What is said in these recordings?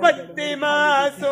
but they must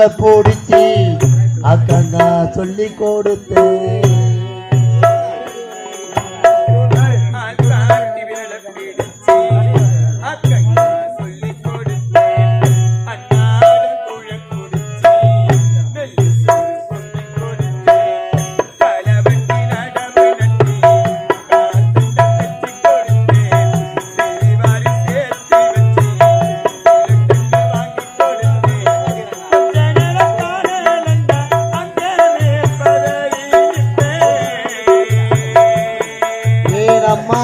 காட்டி போடிச்சு அக்கா சொல்லி கொடுத்தேன். ஏனம்மா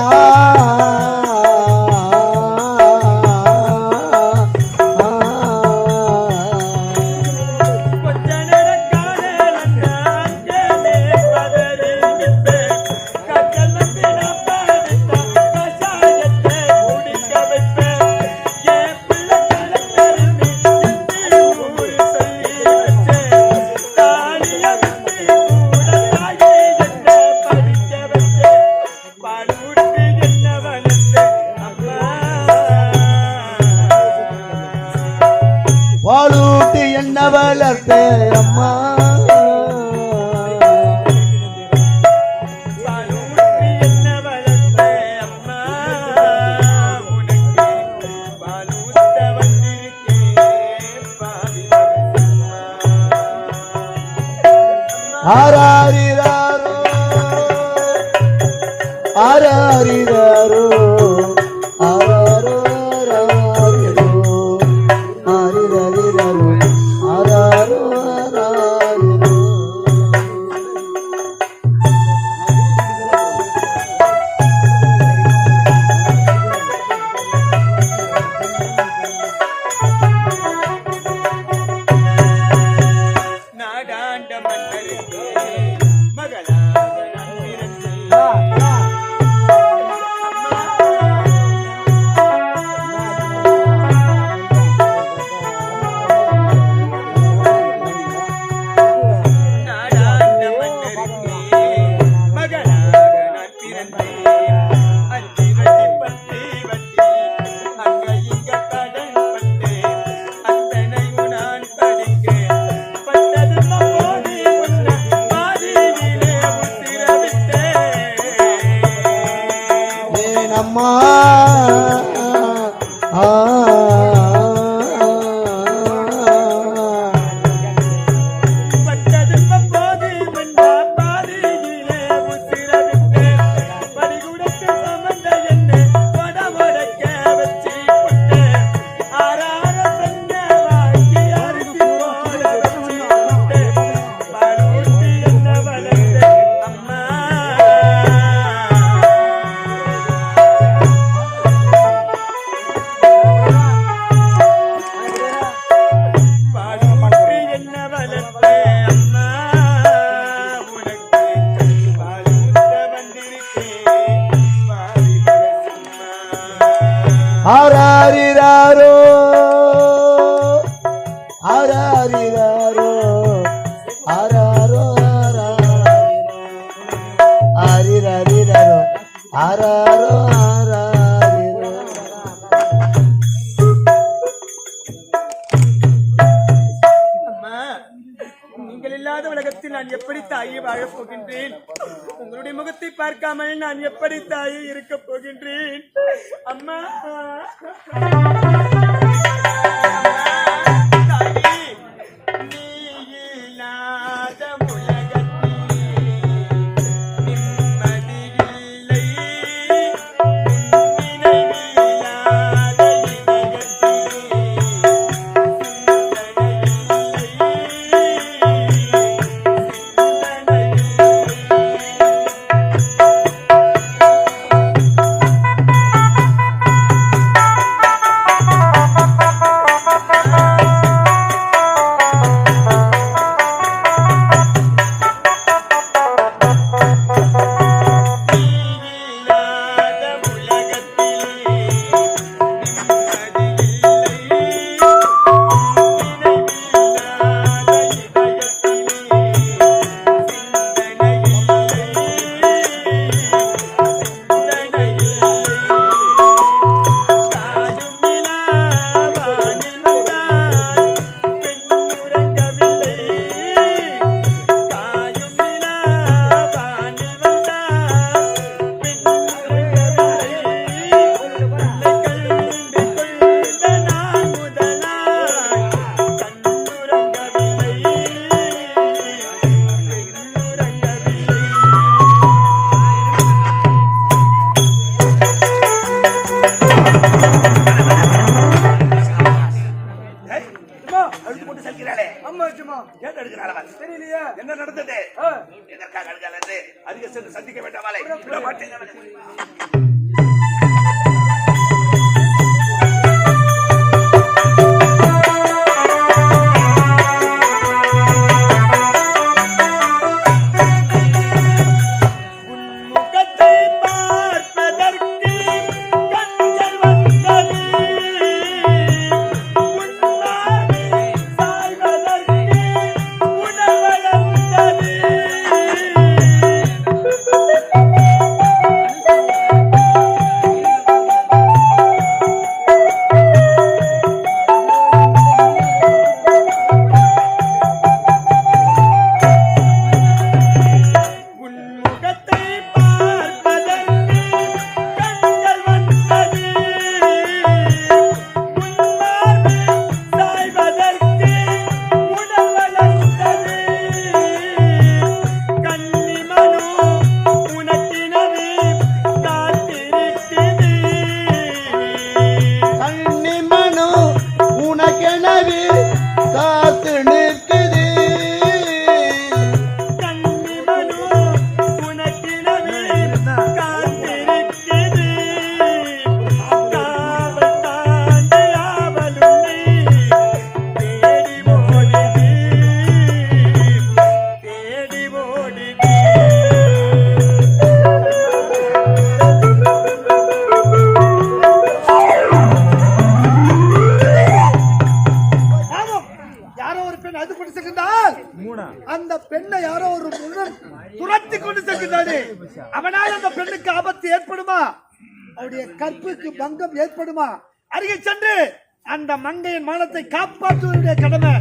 ಆರಾರಿರಾರೋ ಆರಾರಿರಾರೋ ಆರಾರೋ ಆರಾರಿರಾರೋ ಆರಾರೋ உலகத்தில் நான் எப்படி தாயை வாழப் போகின்றேன்? உங்களுடைய முகத்தை பார்க்காமல் நான் எப்படி தாயை இருக்கப் போகின்றேன்? அம்மா! எதற்காக என்று அதிக சென்று சந்திக்க வேண்டாமாலே துரத்தி கொண்டு செல்கின்றானே அவனால் அந்த பெண்ணுக்கு ஆபத்து ஏற்படுமா? அவருடைய கற்புக்கு பங்கம் ஏற்படுமா? அருகே சென்று அந்த மங்கையின் மானத்தை காப்பாற்றுவதுடைய கடமை.